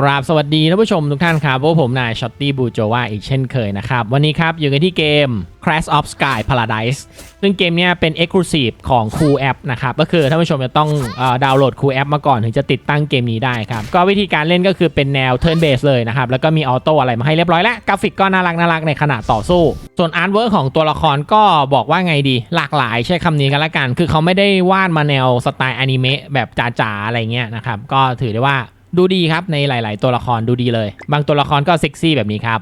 กราบสวัสดีท่านผู้ชมทุกท่านครับพวกผมนายช็อตตี้บูโจวาอีกเช่นเคยนะครับ วันนี้ครับอยู่กันที่เกม Crash of Sky Paradise ซึ่งเกมนี้เป็น Exclusive ของ Cool App นะครับ ก็คือท่านผู้ชมจะต้องดาวน์โหลด Cool App มาก่อน ถึงจะติดตั้งเกมนี้ได้ครับ ก็วิธีการเล่นก็คือเป็นแนว Turn Base เลยนะครับ แล้วก็มีออโต้อะไรมาให้เรียบร้อยแล้ว กราฟิกก็น่ารักน่ารักในขณะต่อสู้ ส่วนอาร์ตเวิร์ของตัวละครก็บอกว่าไงดี หลากหลายใช้คำนี้กันละกัน คือเขาไม่ได้วาดมาแนวสไตล์อนิเมะแบบจ๋าๆอะไรเงี้ยนะครับก็ถือได้ว่า ดูดีครับในหลาย ๆ ตัวละครดูดีเลย บางตัวละครก็เซ็กซี่แบบนี้ครับ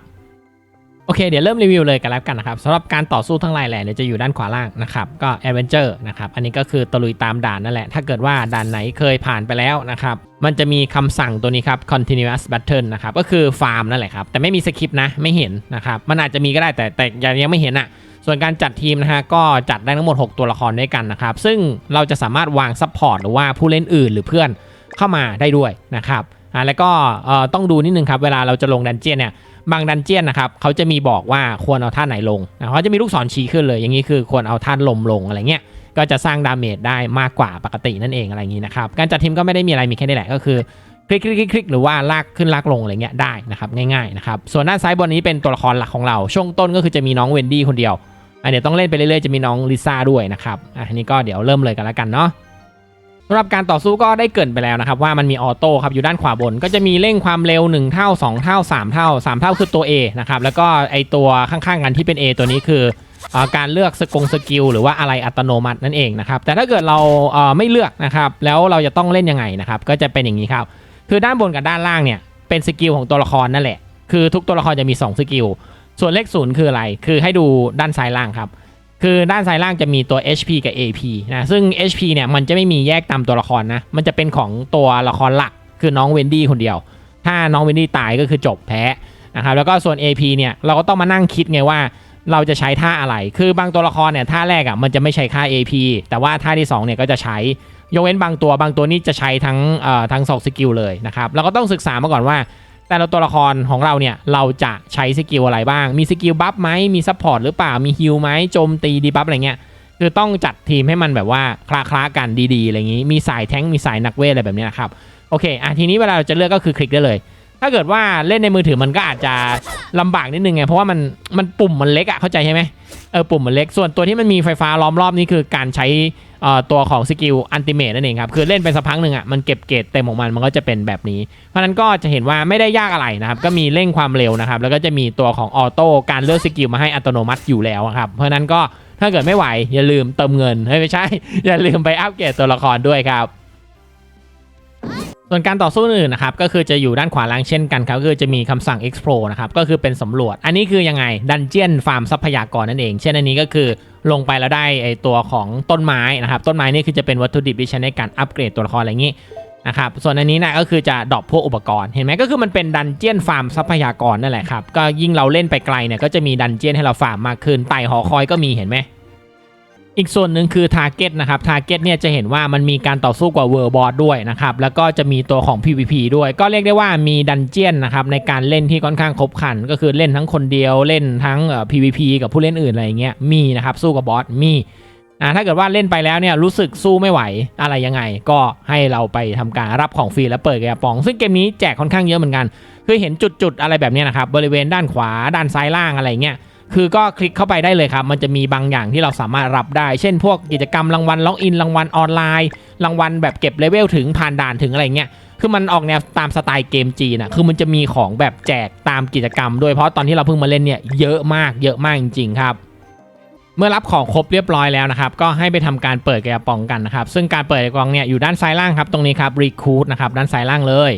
โอเคเดี๋ยวเริ่มรีวิวเลยกันแล้วกันนะครับสำหรับการต่อสู้ทั้งหลายแหล่เนี่ยจะอยู่ด้านขวาล่างนะครับก็แอดเวนเจอร์นะครับอันนี้ก็คือตะลุยตามด่านนั่นแหละ ถ้าเกิดว่าด่านไหนเคยผ่านไปแล้วนะครับมันจะมีคำสั่งตัวนี้ครับ continuous battle นะครับก็คือฟาร์มนั่นแหละครับแต่ไม่มีสคริปต์นะไม่เห็นนะครับมันอาจจะมีก็ได้แต่แต่ยังไม่เห็นอะส่วนการจัดทีมนะฮะก็จัดได้ทั้งหมด 6 ตัวละครด้วยกันนะครับซึ่งเราจะสามารถวางซัพพอร์ตหรือว่าผู้เล่นอื่นหรือเพื่อน เข้ามาได้ด้วยนะครับอ่าแล้วก็เอ่อต้องดูนิดนึงครับเวลาเราจะลงดันเจียนเนี่ยบางดันเจียนนะครับเขาจะมีบอกว่าควรเอาท่าไหนลงนะเขาจะมีลูกศรชี้ขึ้นเลย อย่างนี้คือควรเอาท่านลมลงอะไรเงี้ยก็จะสร้างดาเมจได้มากกว่าปกตินั่นเองอะไรอย่างนี้นะครับการจัดทีมก็ไม่ได้มีอะไรมีแค่นี้แหละก็คือคลิกคลิกคลิกหรือว่าลากขึ้นลากลงอะไรเงี้ยได้นะครับง่ายๆนะครับส่วนด้านซ้ายบนนี้เป็นตัวละครหลักของเรา ช่วงต้นก็คือจะมีน้องเวนดี้คนเดียวอันเดี๋ยวต้องเล่นไปเรื่อยๆจะมีน้องลิซ่าด้วยนะครับอะอันนี้ก็เดี๋ยวเริ่มเลยกันแล้วกันเนาะ สำหรับการต่อสู้ก็ได้เกินไปแล้วนะครับว่ามันมีออโต้ครับอยู่ด้านขวาบน ก็จะมีเร่งความเร็ว 1 เท่า 2 เท่า 3 เท่า 3 เท่าคือตัว A นะครับแล้วก็ไอตัวข้างๆกันที่เป็น A ตัวนี้คืออการเลือกสกงสกิลหรือว่าอะไรอัตโนมัตินั่นเองนะครับแต่ถ้าเกิดเราเไม่เลือกนะครับแล้วเราจะต้องเล่นยังไงนะครับก็จะเป็นอย่างนี้ครับคือด้านบนกับด้านล่างเนี่ยเป็นสกิลของตัวละครนั่นแหละคือทุกตัวละครจะมี 2 สกิลส่วนเลขศูนย์คืออะไร คือให้ดูด้านซ้ายล่างครับ คือด้านซ้ายล่างจะมีตัว HP กับ AP นะซึ่ง HP เนี่ยมันจะไม่มีแยกตามตัวละครนะ มันจะเป็นของตัวละครหลักคือน้องเวนดี้คนเดียว ถ้าน้องเวนดี้ตายก็คือจบแพ้นะครับแล้วก็ส่วน AP เนี่ยเราก็ต้องมานั่งคิดไงว่าเราจะใช้ท่าอะไร คือบางตัวละครเนี่ยท่าแรกอะมันจะไม่ใช้ค่า AP แต่ว่าท่าที่สองเนี่ยก็จะใช้ยกเว้นบางตัวบางตัวนี่จะใช้ทั้งเอ่อทั้งสองสกิลเลยนะครับเราก็ต้องศึกษามาก่อนว่า แต่ละตัวละครของเราเนี่ย เราจะใช้สกิลอะไรบ้าง มีสกิลบัฟไหมมีซัพพอร์ตหรือเปล่า มีฮิลไหมโจมตีดีบัฟอะไรเงี้ย คือต้องจัดทีมให้มันแบบว่าคลาคลาๆกันดีๆอะไรอย่างงี้ มีสายแท้งค์มีสายนักเวทอะไรแบบนี้นะครับ โอเค อะทีนี้เวลาเราจะเลือกก็คือคลิกได้เลย ถ้าเกิดว่าเล่นในมือถือมันก็อาจจะลำบากนิดนึงไง เพราะว่ามันมันปุ่มมันเล็กอะเข้าใจใช่ไหมเออปุ่มมันเล็ก ส่วนตัวที่มันมีไฟฟ้าล้อมรอบนี่คือการใช้ ตัวของสกิลอันติเมตนั่นเองครับ คือเล่นไปสักพักหนึ่งอะมันเก็บเกรดเต็มของมันมันก็จะเป็นแบบนี้ เพราะนั้นก็จะเห็นว่าไม่ได้ยากอะไรนะครับ ก็มีเร่งความเร็วนะครับ แล้วก็จะมีตัวของออโต้การเลือกสกิลมาให้อัตโนมัติอยู่แล้วครับ เพราะนั้นก็ถ้าเกิดไม่ไหวอย่าลืมเติมเงินเฮ้ไม่ใช่ อย่าลืมไปอัปเกรดตัวละครด้วยครับ ส่วนการต่อสู้อื่นนะครับก็คือจะอยู่ด้านขวาล่างเช่นกันครับก็คือจะมีคำสั่ง explore นะครับก็คือเป็นสำรวจ อันนี้คือยังไงดันเจียนฟาร์มทรัพยากรนั่นเอง เช่นอันนี้ก็คือลงไปแล้วได้ไอตัวของต้นไม้นะครับต้นไม้นี่คือจะเป็นวัตถุดิบที่ใช้ในการอัปเกรดตัวละครอะไรอย่างนี้นะครับส่วนอันนี้นะก็คือจะดรอปพวกอุปกรณ์เห็นไหมก็คือมันเป็นดันเจียนฟาร์มทรัพยากรนั่นแหละครับก็ยิ่งเราเล่นไปไกลเนี่ยก็จะมีดันเจียนให้เราฟาร์มมากขึ้นไต่หอคอยก็มีเห็นไหม อีกส่วนหนึ่งคือ Target นะครับ Target เนี่ยจะเห็นว่ามันมีการต่อสู้กว่า World Boss ด้วยนะครับ แล้วก็จะมีตัวของ PVP ด้วย ก็เรียกได้ว่ามีดันเจียนนะครับในการเล่นที่ค่อนข้างครบครัน ก็คือเล่นทั้งคนเดียวเล่นทั้ง PVP กับผู้เล่นอื่นอะไรเงี้ยมีนะครับสู้กับบอสมีอ่าถ้าเกิดว่าเล่นไปแล้วเนี่ยรู้สึกสู้ไม่ไหวอะไรยังไง ก็ให้เราไปทำการรับของฟรีแล้วเปิดกระป๋อง ซึ่งเกมนี้แจกค่อนข้างเยอะเหมือนกันคือเห็นจุดๆอะไรแบบเนี้ยนะครับบริเวณด้านขวาด้านซ้ายล่างอะไรเงี้ย คือก็คลิกเข้าไปได้เลยครับ มันจะมีบางอย่างที่เราสามารถรับได้ เช่นพวกกิจกรรมรางวัลล็อกอินรางวัลออนไลน์ รางวัลแบบเก็บเลเวลถึงผ่านด่านถึงอะไรเงี้ย คือมันออกแนวตามสไตล์เกมจีนอะคือมันจะมีของแบบแจกตามกิจกรรมด้วย เพราะตอนที่เราเพิ่งมาเล่นเนี่ยเยอะมาก เยอะมากจริงๆครับเมื่อรับของครบเรียบร้อยแล้วนะครับ ก็ให้ไปทำการเปิดกระป๋องกันนะครับ ซึ่งการเปิดกระป๋องเนี่ยอยู่ด้านซ้ายล่างครับ ตรงนี้ครับ recruit นะครับ ด้านซ้ายล่างเลย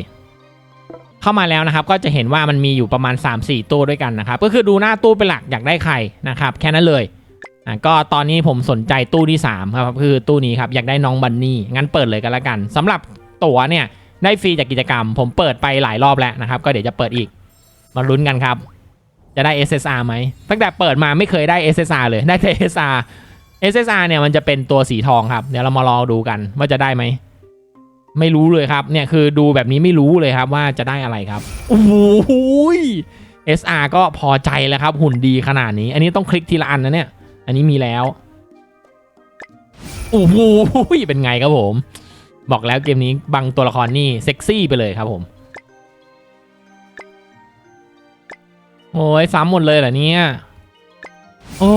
เข้ามาแล้วนะครับ ก็จะเห็นว่ามันมีอยู่ประมาณ 3-4 ตู้ด้วยกันนะครับ ก็คือดูหน้าตู้เป็นหลักอยากได้ใครนะครับ แค่นั้นเลยอะก็ตอนนี้ผมสนใจตู้ที่ 3 ครับคือตู้นี้ครับ อยากได้น้องบันนี่ งั้นเปิดเลยกันละกันสำหรับตั๋วเนี่ยได้ฟรีจากกิจกรรม ผมเปิดไปหลายรอบแล้วนะครับ ก็เดี๋ยวจะเปิดอีก มาลุ้นกันครับ จะได้ SSR ไหมตั้งแต่เปิดมาไม่เคยได้ SSR เลยได้แต่ SR SSR เนี่ยมันจะเป็นตัวสีทองครับ เดี๋ยวเรามารอดูกันว่าจะได้ไหม ไม่รู้เลยครับเนี่ยคือดูแบบนี้ไม่รู้เลยครับว่าจะได้อะไรครับโอ้โหย SR ก็พอใจแล้วครับ หุ่นดีขนาดนี้ อันนี้ต้องคลิกทีละอันนะเนี่ย อันนี้มีแล้วโอ้โหเป็นไงครับผม บอกแล้วเกมนี้บางตัวละครนี่เซ็กซี่ไปเลยครับผมโอ้ยซ้ำหมดเลยเหรอเนี่ยโอ้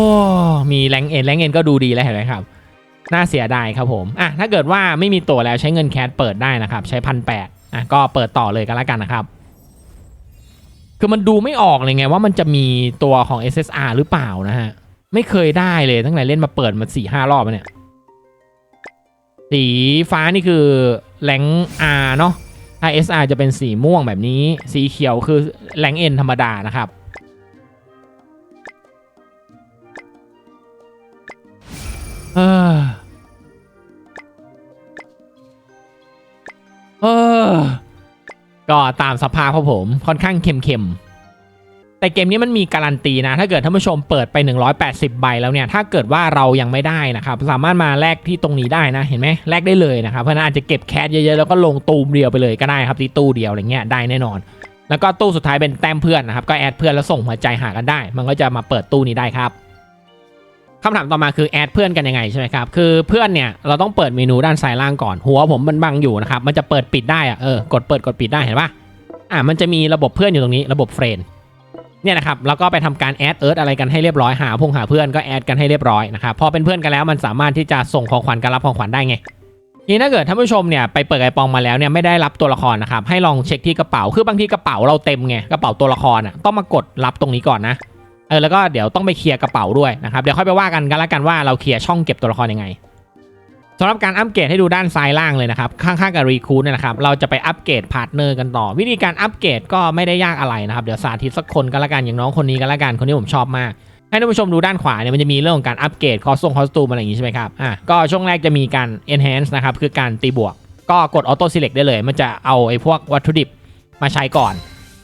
มีแรงเอ็นแรงเอ็นก็ดูดีแล้วเห็นไหมครับ น่าเสียดายครับผมอะถ้าเกิดว่าไม่มีตัวแล้วใช้เงินแคสเปิดได้นะครับใช้พันแปดอะก็เปิดต่อเลยกันแล้วกันนะครับคือมันดูไม่ออกเลยไงว่ามันจะมีตัวของ SSR หรือเปล่านะฮะไม่เคยได้เลยตั้งแต่เล่นมาเปิดมาสี่ห้ารอบเนี่ยสีฟ้านี่คือแรง R เนาะถ้า SR จะเป็นสีม่วงแบบนี้ สีเขียวคือแรง N ธรรมดานะครับ เออเออก็ตามสภาพครับผมค่อนข้างเค็มๆ แต่เกมนี้มันมีการันตีนะ ถ้าเกิดท่านผู้ชมเปิดไป 180 ใบแล้วเนี่ย ถ้าเกิดว่าเรายังไม่ได้นะครับ สามารถมาแลกที่ตรงนี้ได้นะ เห็นไหมแลกได้เลยนะครับ เพราะฉะนั้นอาจจะเก็บแคสเยอะๆ แล้วก็ลงตูมเดียวไปเลยก็ได้ครับที่ตู้เดียวอะไรเงี้ยได้แน่นอน แล้วก็ตู้สุดท้ายเป็นแต้มเพื่อนนะครับ ก็แอดเพื่อนแล้วส่งหัวใจหากันได้ มันก็จะมาเปิดตู้นี้ได้ครับ คำถามต่อมาคือแอดเพื่อนกันยังไงใช่ไหมครับ คือเพื่อนเนี่ยเราต้องเปิดเมนูด้านซ้ายล่างก่อน หัวผมมันบังอยู่นะครับ มันจะเปิดปิดได้อะเออกดเปิดกดปิดได้เห็นปะอะมันจะมีระบบเพื่อนอยู่ตรงนี้ระบบเฟรนเนี่ยนะครับแล้วก็ไปทำการแอดเอิร์ธอะไรกันให้เรียบร้อยหาพงหาเพื่อนก็แอดกันให้เรียบร้อยนะครับพอเป็นเพื่อนกันแล้วมันสามารถที่จะส่งของขวัญการรับของขวัญได้ไงนี้ถ้าเกิดท่านผู้ชมเนี่ยไปเปิดไอปองมาแล้วเนี่ยไม่ได้รับตัวละครนะครับให้ลองเช็คที่กระเป๋าคือบางทีกระเป๋าเราเต็มไงกระเป๋าตัวละครอะต้องมากดรับตรงนี้ก่อนนะ ออแล้วก็เดี๋ยวต้องไปเคลียร์กระเป๋าด้วยนะครับเดี๋ยวค่อยไปว่ากันกันละกันว่าเราเคลียร์ช่องเก็บตัวละครยังไงสำหรับการอัปเกรดให้ดูด้านซ้ายล่างเลยนะครับข้างๆกับรีคูดเนี่ยนะครับเราจะไปอัปเกรดพาร์ทเนอร์กันต่อ วิธีการอัปเกรดก็ไม่ได้ยากอะไรนะครับเดี๋ยวสาธิตสักคนกันละกันอย่างน้องคนนี้กันละกันคนนี้ผมชอบมากให้ท่านผู้ชมดูด้านขวาเนี่ยมันจะมีเรื่องของการอัปเกรดคอสตงคอสตูมอะไรอย่างงี้ใช่ไหมครับอะก็ช่วงแรกจะมีการ enhance นะครับคือการตีบวก ก็กด auto select ได้เลย มันจะเอาไอ้พวกวัตถุดิบมาใช้ก่อน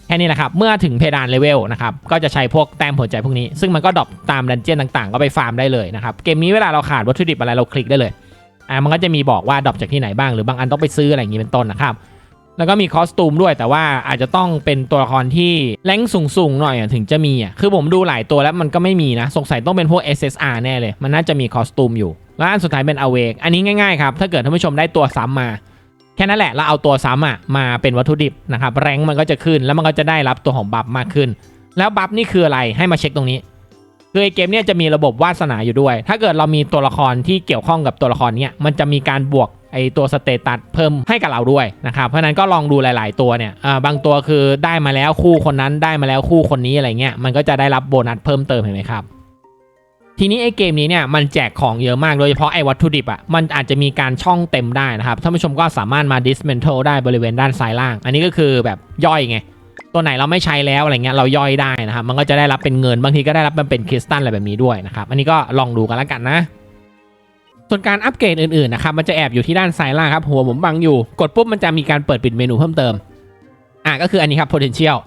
แค่นี้นะครับ เมื่อถึงเพดานเลเวลนะครับ ก็จะใช้พวกแต้มหัวใจพวกนี้ ซึ่งมันก็ดรอปตามดันเจี้ยนต่างๆ ก็ไปฟาร์มได้เลยนะครับ เกมนี้เวลาเราขาดวัตถุดิบอะไรเราคลิกได้เลย อะมันก็จะมีบอกว่าดรอปจากที่ไหนบ้าง หรือบางอันต้องไปซื้ออะไรอย่างงี้เป็นต้นนะครับ แล้วก็มีคอสตูมด้วย แต่ว่าอาจจะต้องเป็นตัวละครที่แรงสูงๆหน่อยถึงจะมีอะ คือผมดูหลายตัวแล้วมันก็ไม่มีนะ สงสัยต้องเป็นพวก SSR แน่เลย มันน่าจะมีคอสตูมอยู่ แล้วอันสุดท้ายเป็น Awake อันนี้ง่ายๆครับ ถ้าเกิดท่านผู้ชมได้ตัวซ้ำมา แค่นั้นแหละเราเอาตัวซ้ำอะมาเป็นวัตถุดิบนะครับแรงมันก็จะขึ้นแล้วมันก็จะได้รับตัวของบัฟมากขึ้น แล้วบัฟนี่คืออะไรให้มาเช็คตรงนี้คือไอเกมเนี้ยจะมีระบบวาสนาอยู่ด้วย ถ้าเกิดเรามีตัวละครที่เกี่ยวข้องกับตัวละครเนี้ยมันจะมีการบวกไอตัวสเตตัสเพิ่มให้กับเราด้วยนะครับ เพราะฉะนั้นก็ลองดูหลาย ๆ ตัวเนี่ยอ่าบางตัวคือได้มาแล้วคู่คนนั้นได้มาแล้วคู่คนนี้อะไรเงี้ย มันก็จะได้รับโบนัสเพิ่มเติมเห็นไหมครับ ทีนี้ไอเกมนี้เนี่ยมันแจกของเยอะมากโดยเฉพาะไอวัตถุดิบอะมันอาจจะมีการช่องเต็มได้นะครับท่านผู้ชมก็สามารถมา dismantle ได้บริเวณด้านซ้ายล่าง อันนี้ก็คือแบบย่อยไงตัวไหนเราไม่ใช้แล้วอะไรเงี้ยเราย่อยได้นะครับมันก็จะได้รับเป็นเงินบางทีก็ได้รับมันเป็นคริสตัลอะไรแบบนี้ด้วยนะครับอันนี้ก็ลองดูกันแล้วกันนะส่วนการอัปเกรดอื่นๆนะครับมันจะแอบอยู่ที่ด้านซ้ายล่างครับหัวผมบังอยู่ กดปุ๊บมันจะมีการเปิดปิดเมนูเพิ่มเติมอะก็คืออันนี้ครับ potential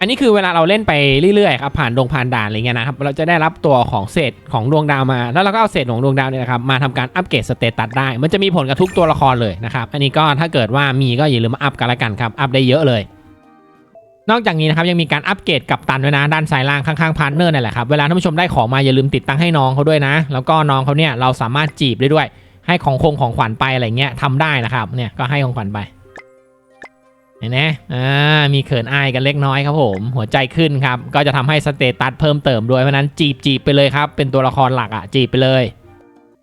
อันนี้คือเวลาเราเล่นไปเรื่อยๆครับผ่านดงผ่านด่านอะไรเงี้ยนะครับเราจะได้รับตัวของเศษของดวงดาวมา แล้วเราก็เอาเศษของดวงดาวเนี่ยนะครับมาทำการอัปเกรดสเตตัสได้ มันจะมีผลกับทุกตัวละครเลยนะครับอันนี้ก็ถ้าเกิดว่ามีก็อย่าลืมมาอัพกันละกันครับอัพได้เยอะเลย นอกจากนี้นะครับยังมีการอัปเกรดกับตันด้วยนะด้านซ้ายล่างข้างๆพาร์ทเนอร์นี่แหละครับเวลาท่านผู้ชมได้ของมาอย่าลืมติดตั้งให้น้องเขาด้วยนะ แล้วก็น้องเขาเนี่ยเราสามารถจีบได้ด้วย ให้ของคงของขวัญไปอะไรเงี้ยทำได้นะครับเนี่ยก็ให้ของขวัญไป เห็นไหมอ่า มีเขินอายกันเล็กน้อยครับผม หัวใจขึ้นครับ ก็จะทำให้สเตตัสเพิ่มเติมด้วย เพราะนั้นจีบจีบไปเลยครับ เป็นตัวละครหลักอะ จีบไปเลย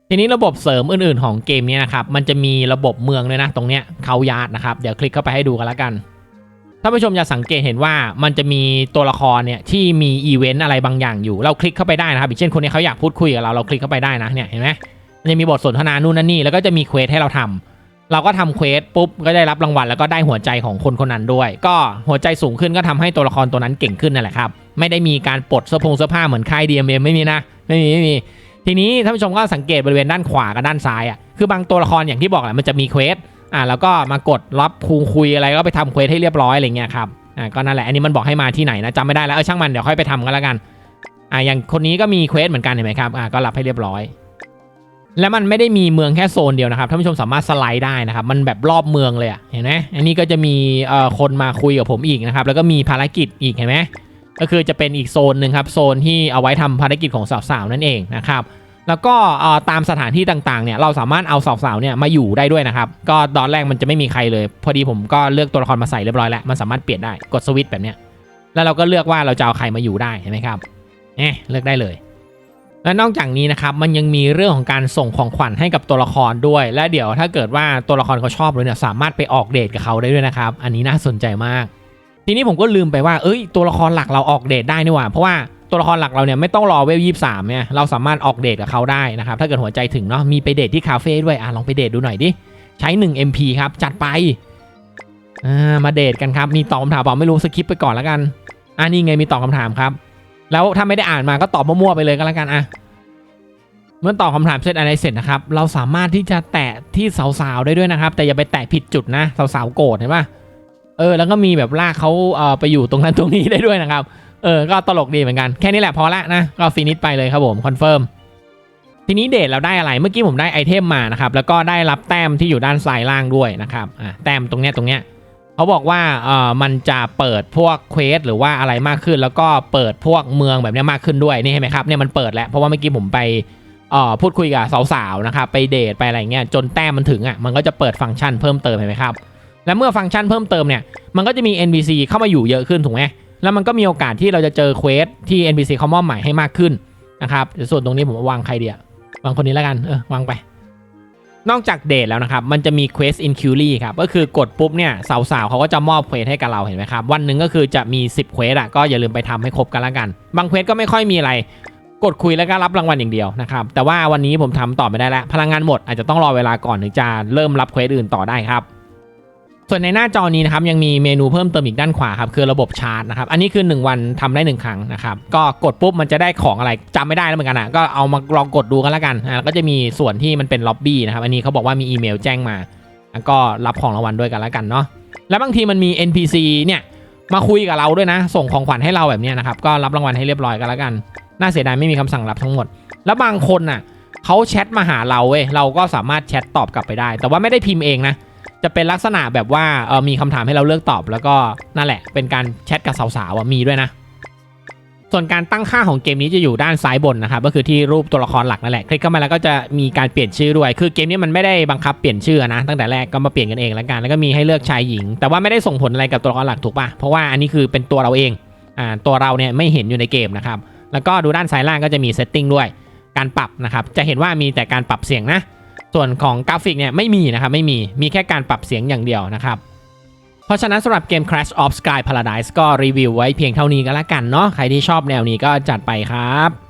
ทีนี้ระบบเสริมอื่นๆของเกมนี้นะครับ มันจะมีระบบเมืองด้วยนะ ตรงเนี้ยเขายาดนะครับ เดี๋ยวคลิกเข้าไปให้ดูกันล้วกัน ท่านผู้ชมจะสังเกตเห็นว่ามันจะมีตัวละครเนี่ยที่มีอีเวนต์อะไรบางอย่างอยู่ เราคลิกเข้าไปได้นะครับ อย่างเช่นคนนี้เขาอยากพูดคุยกับเรา เราคลิกเข้าไปได้นะ เนี่ยเห็นไหมมันจะมีบทสนทนานู่นนั่นนี่ แล้วก็จะมีเควสให้เราทำ เราก็ทำเควสปุ๊บก็ได้รับรางวัลแล้วก็ได้หัวใจของคนคนนั้นด้วย ก็หัวใจสูงขึ้นก็ทำให้ตัวละครตัวนั้นเก่งขึ้นนั่นแหละครับ ไม่ได้มีการปลดเสื้อผงเสื้อผ้าเหมือนค่าย DMM ไม่มีนะ ไม่มีไม่มี ทีนี้ท่านผู้ชมก็สังเกตบริเวณด้านขวากับด้านซ้ายอะคือบางตัวละครอย่างที่บอกแหละมันจะมีเควสอ่าแล้วก็มากดรับคุคุยอะไรก็ไปทำเควสให้เรียบร้อยอะไรเงี้ยครับอ่าก็นั่นแหละอันนี้มันบอกให้มาที่ไหนนะจำไม่ได้แล้วเออช่างมันเดี๋ยวค่อยไปทำกันแล้วกันอ่าอย่างคนนี้ก็มีเควสเหมือนกันเห็นไหมครับอ่าก็รับให้เรียบร้อย และมันไม่ได้มีเมืองแค่โซนเดียวนะครับท่านผู้ชมสามารถสไลด์ได้นะครับ มันแบบรอบเมืองเลยอะเห็นไหมอันนี้ก็จะมีเอ่อคนมาคุยกับผมอีกนะครับ แล้วก็มีภารกิจอีกเห็นไหมก็คือจะเป็นอีกโซนหนึ่งครับโซนที่เอาไว้ทำภารกิจของสาวๆนั่นเองนะครับแล้วก็เอ่อตามสถานที่ต่างๆเนี่ยเราสามารถเอาสาวๆเนี่ยมาอยู่ได้ด้วยนะครับ ก็ตอนแรกมันจะไม่มีใครเลย พอดีผมก็เลือกตัวละครมาใส่เรียบร้อยแล้วมันสามารถเปลี่ยนได้กดสวิตช์แบบเนี้ยแล้วเราก็เลือกว่าเราจะเอาใครมาอยู่ได้เห็นไหมครับเอ๊ะเลือกได้เลย และนอกจากนี้นะครับมันยังมีเรื่องของการส่งของขวัญให้กับตัวละครด้วย และเดี๋ยวถ้าเกิดว่าตัวละครเขาชอบเลยเนี่ยสามารถไปออกเดทกับเขาได้ด้วยนะครับ อันนี้น่าสนใจมาก ทีนี้ผมก็ลืมไปว่าเอ้ย ตัวละครหลักเราออกเดทได้นี่หว่า เพราะว่าตัวละครหลักเราเนี่ยไม่ต้องรอเวลยี่สามเนี่ยเราสามารถออกเดทกับเขาได้นะครับถ้าเกิดหัวใจถึงเนาะมีไปเดทที่คาเฟ่ด้วยอะลองไปเดทดูหน่อยดิใช้ 1 MP ครับจัดไปอ่ามาเดทกันครับมีตอบคำถามเปล่าไม่รู้สคิปไปก่อนแล้วกันอ่านี่ไงมีตอบคำถามครับ แล้วถ้าไม่ได้อ่านมาก็ตอบมั่วๆไปเลยก็แล้วกันอะเมื่อตอบคำถามเสร็จอะไรเสร็จนะครับ เราสามารถที่จะแตะที่สาวๆได้ด้วยนะครับ แต่อย่าไปแตะผิดจุดนะสาวๆโกรธเห็นปะเออ แล้วก็มีแบบลากเขาเอ่อไปอยู่ตรงนั้นตรงนี้ได้ด้วยนะครับ เออ ก็ตลกดีเหมือนกัน แค่นี้แหละพอละนะ ก็ฟินิชไปเลยครับผมคอนเฟิร์ม ทีนี้เดทเราได้อะไร เมื่อกี้ผมได้ไอเทมมานะครับ แล้วก็ได้รับแต้มที่อยู่ด้านซ้ายล่างด้วยนะครับ อะ แต้มตรงเนี้ยตรงเนี้ย เขาบอกว่าเอ่อมันจะเปิดพวกเควสหรือว่าอะไรมากขึ้น แล้วก็เปิดพวกเมืองแบบนี้มากขึ้นด้วยนี่เห็นไหมครับเนี่ยมันเปิดแล้วเพราะว่าเมื่อกี้ผมไปเอ่อพูดคุยกับสาวๆนะครับไปเดทไปอะไรเงี้ยจนแต้มมันถึงอะมันก็จะเปิดฟังก์ชันเพิ่มเติมเห็นไหมครับและเมื่อฟังก์ชันเพิ่มเติมเนี่ยมันก็จะมี NPC เข้ามาอยู่เยอะขึ้นถูกไหมแล้วมันก็มีโอกาสที่เราจะเจอเควสที่ NPC เขามอบหมายให้มากขึ้นนะครับส่วนตรงนี้ผมวางใครเดียวางคนนี้แล้วกันเออวางไป นอกจากเดทแล้วนะครับ มันจะมี Quest in q u r y ครับ ก็คือกดปุ๊บเนี่ย สาวๆเขาก็จะมอบเควสให้กับเราเห็นไหมครับ วันหนึ่งก็คือจะมี 10เควสอะก็อย่าลืมไปทำให้ครบกันละกัน บางเควสก็ไม่ค่อยมีอะไร กดคุยแล้วก็รับรางวัลอย่างเดียวนะครับ แต่ว่าวันนี้ผมทำต่อไม่ได้แล้ว พลังงานหมดอาจจะต้องรอเวลาก่อนถึงจะเริ่มรับเควสอื่นต่อได้ครับ ส่วนในหน้าจอนี้นะครับยังมีเมนูเพิ่มเติมอีกด้านขวาครับคือระบบชาร์จนะครับอันนี้คือ 1 วันทำได้ 1 ครั้งนะครับก็กดปุ๊บมันจะได้ของอะไรจำไม่ได้แล้วเหมือนกันอะก็เอามาลองกดดูกันแล้วกันอ่าแล้วก็จะมีส่วนที่มันเป็นล็อบบี้นะครับอันนี้เขาบอกว่ามีอีเมลแจ้งมาแล้วก็รับของรางวัลด้วยกันแล้วกันเนาะแล้วบางทีมันมี NPC เนี่ยมาคุยกับเราด้วยนะ ส่งของขวัญให้เราแบบนี้นะครับก็รับรางวัลให้เรียบร้อยกันแล้วกัน น่าเสียดายไม่มีคำสั่งรับทั้งหมด แล้วบางคนน่ะเขาแชทมาหาเราเว้ยเราก็สามารถแชทตอบกลับไปได้ แต่ว่าไม่ได้พิมพ์เองนะ จะเป็นลักษณะแบบว่าเออมีคำถามให้เราเลือกตอบ แล้วก็นั่นแหละ เป็นการแชทกับสาวๆมีด้วยนะ ส่วนการตั้งค่าของเกมนี้จะอยู่ด้านซ้ายบนนะครับก็คือที่รูปตัวละครหลักนั่นแหละคลิกเข้ามาแล้วก็จะมีการเปลี่ยนชื่อด้วย คือเกมนี้มันไม่ได้บังคับเปลี่ยนชื่อนะตั้งแต่แรกก็มาเปลี่ยนกันเองแล้วกันแล้วก็มีให้เลือกชายหญิง แต่ว่าไม่ได้ส่งผลอะไรกับตัวละครหลักถูกป่ะเพราะว่าอันนี้คือเป็นตัวเราเองอ่าตัวเราเนี่ยไม่เห็นอยู่ในเกมนะครับแล้วก็ดูด้านซ้ายล่างก็จะมีเซตติ้งด้วยการปรับนะครับจะเห็นว่ามีแต่การปรับเสียงนะ ส่วนของกราฟิกเนี่ยไม่มีนะครับไม่มีมีแค่การปรับเสียงอย่างเดียวนะครับ เพราะฉะนั้นสำหรับเกม Crash of Sky Paradise ก็รีวิวไว้เพียงเท่านี้ก็แล้วกันเนาะใครที่ชอบแนวนี้ก็จัดไปครับ